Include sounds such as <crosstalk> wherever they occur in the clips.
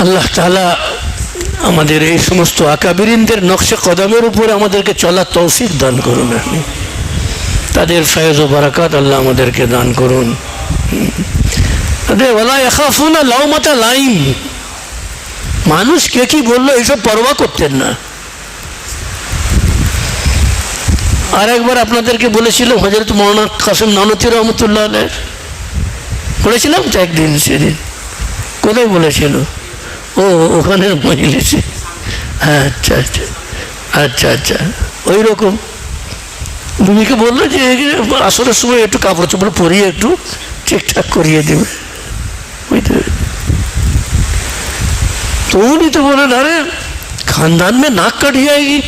আল্লাহ তালা আমাদের এই সমস্ত আকাবিরিনদের নকশে কদমের উপরে আমাদেরকে চলার তৌফিক দান করুন আপনি তাদের ফয়েজ ও বারাকাত আল্লাহ আমাদেরকে দান করুন। লাইম। মানুষ কে কি বলল, এইসব পরোয়া করতেন না। আর একবার আপনাদেরকে বলেছিলাম হজরত মৌলানা কাসম নানতি রহমতুল্লাহ বলেছিলাম তো একদিন সেদিন। কোথায় বলেছিল? ও ওখানে মজলিসে হ্যাঁ আচ্ছা আচ্ছা আচ্ছা আচ্ছা ওই রকম ভূমিকে বললো যে আসরের সময় একটু কাপড় চোপড় পরিয়ে একটু ঠিকঠাক করিয়ে দেবে বুঝতে পেরেছি? तो उन्हीं तो बोले अरे खानदान में नाक कट जाएगी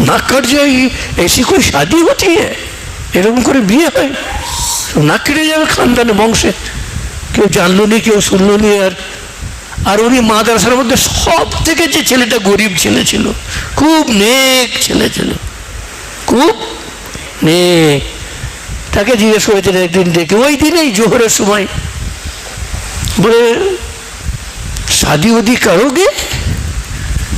নাক কাট যায়গি ऐसी कोई शादी होती है এরকম করে বিয়ে হয় সব নাক কেটে যাবে খানদানে বংশে কেউ জানলো নি কেউ শুনলো নি আর আর উনি মাদ্রাসার মধ্যে সব থেকে যে ছেলেটা গরিব ছেলে ছিল খুব নেক ছেলে ছিল খুব নেক তাকে জিজ্ঞেস করেছেন একদিন ডেকে ওই দিনেই জোহরের সময় বলে शादी उदी करोगे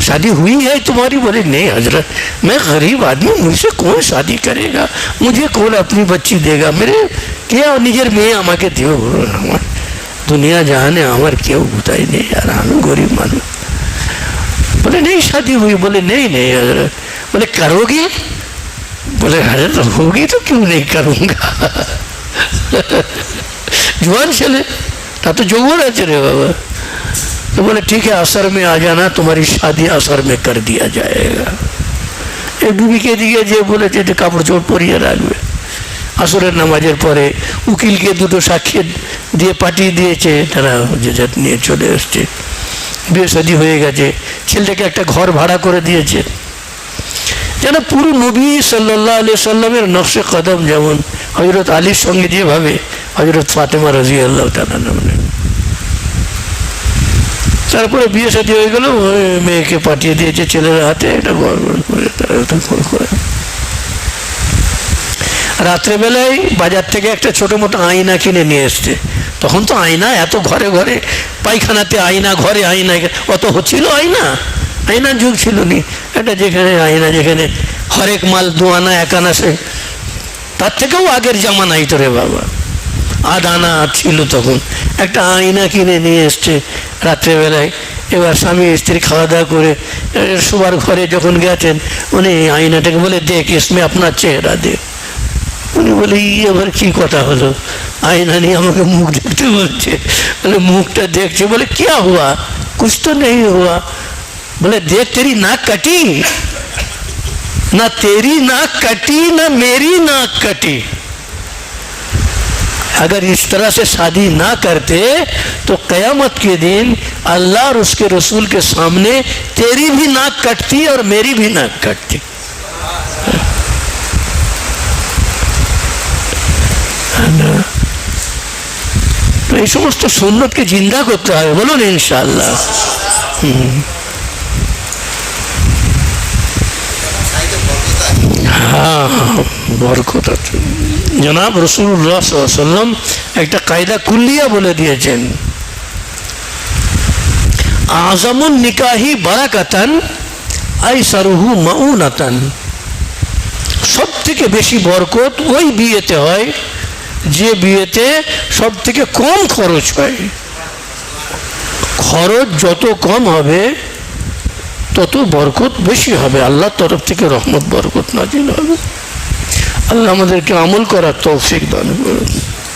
शादी हुई है तुम्हारी बोले नहीं हजरत मैं गरीब आदमी मुझसे कौन शादी करेगा मुझे कौन अपनी बच्ची देगा मेरे কে নিজের মেয়ে আমাকে দিও আমার দুনিয়া জাহানে আমার কেউ বুঝাই নেই আর আমি গরিব মানুষ बोले नहीं शादी हुई बोले नहीं नहीं हजरत बोले करोगे बोले हजरत होगी तो क्यों नहीं करूँगा <laughs> জোয়ান ছেলে তা তো যৌবন আছে রে বাবা तो बोले ठीक है असर में आ जाना तुम्हारी शादी असर में कर दिया जाएगा এই বিবিকে দিকে যে বলেছে যে কাপড় চোপড় পরিয়ে রাখবে আসরের নামাজের পরে উকিলকে দুটো সাক্ষী দিয়ে পাঠিয়ে দিয়েছে। তারা যে যাত নিয়ে চলে এসছে। বিয়ে শাদী হয়ে গেছে। ছেলেটাকে একটা ঘর ভাড়া করে দিয়েছে। যেন পুরো নবী সাল্লাহ আলি সাল্লামের নকশে কদম যেমন হজরত আলীর সঙ্গে যেভাবে হজরত ফাতেমা রাজি আল্লাহ তালা নামে তারপরে বিয়ে সাথী হয়ে গেল মেয়েকে পাঠিয়ে দিয়েছে ছেলের হাতে। একটা ঘর করে, তারা করে। রাত্রেবেলায় বাজার থেকে একটা ছোট মোটো আয়না কিনে নিয়ে এসছে। তখন তো আয়না এত ঘরে ঘরে পায়খানাতে আয়না ঘরে আয়না অত হচ্ছিল আয়না? আয়নার যুগ ছিল নি এটা যেখানে আয়না যেখানে হরেক মাল দোয়ানা একানা সে। তার থেকেও আগের জামানাই তো রে বাবা। আদানা ছিল তখন। একটা আয়না কিনে নিয়ে এসছে রাত্রেবেলায়। এবার স্বামী স্ত্রী খাওয়া দাওয়া করে এ, শোবার ঘরে যখন গেছেন উনি আয়নাটাকে বলে দেখ ইসমে আপনার চেহারা দেখ। উনি বলে ই আবার কি কথা হলো আয়না নিয়ে আমাকে মুখ দেখতে বলছে বলে মুখটা দেখছে বলে क्या हुआ कुछ तो नहीं हुआ बोले देख तेरी नाक कटी ना तेरी नाक कटी ना मेरी नाक कटी अगर इस तरह से शादी ना करते तो कयामत के दिन अल्लाह और उसके रसूल के सामने तेरी भी नाक कटती और मेरी भी नाक कटती এই সমস্ত সুন্নতকে জিন্দা করতে হবে, বলুন ইনশাল্লাহ হ্যাঁ জনাব রসুল্লাহ একটা কায়দা কুল্লিয়া বলে দিয়েছেন। আজমুন নিকাহি বারাকাতান আই সারুহু মাউনাতান। সব থেকে বেশি বরকত ওই বিয়েতে হয় যে বিয়েতে সব থেকে কম খরচ হয়। খরচ যত কম হবে, তত বরকত বেশি হবে। আল্লাহর তরফ থেকে রহমত, বরকত নাজিল হবে। আল্লাহ আমাদেরকে আমল করার তৌফিক দান করুন।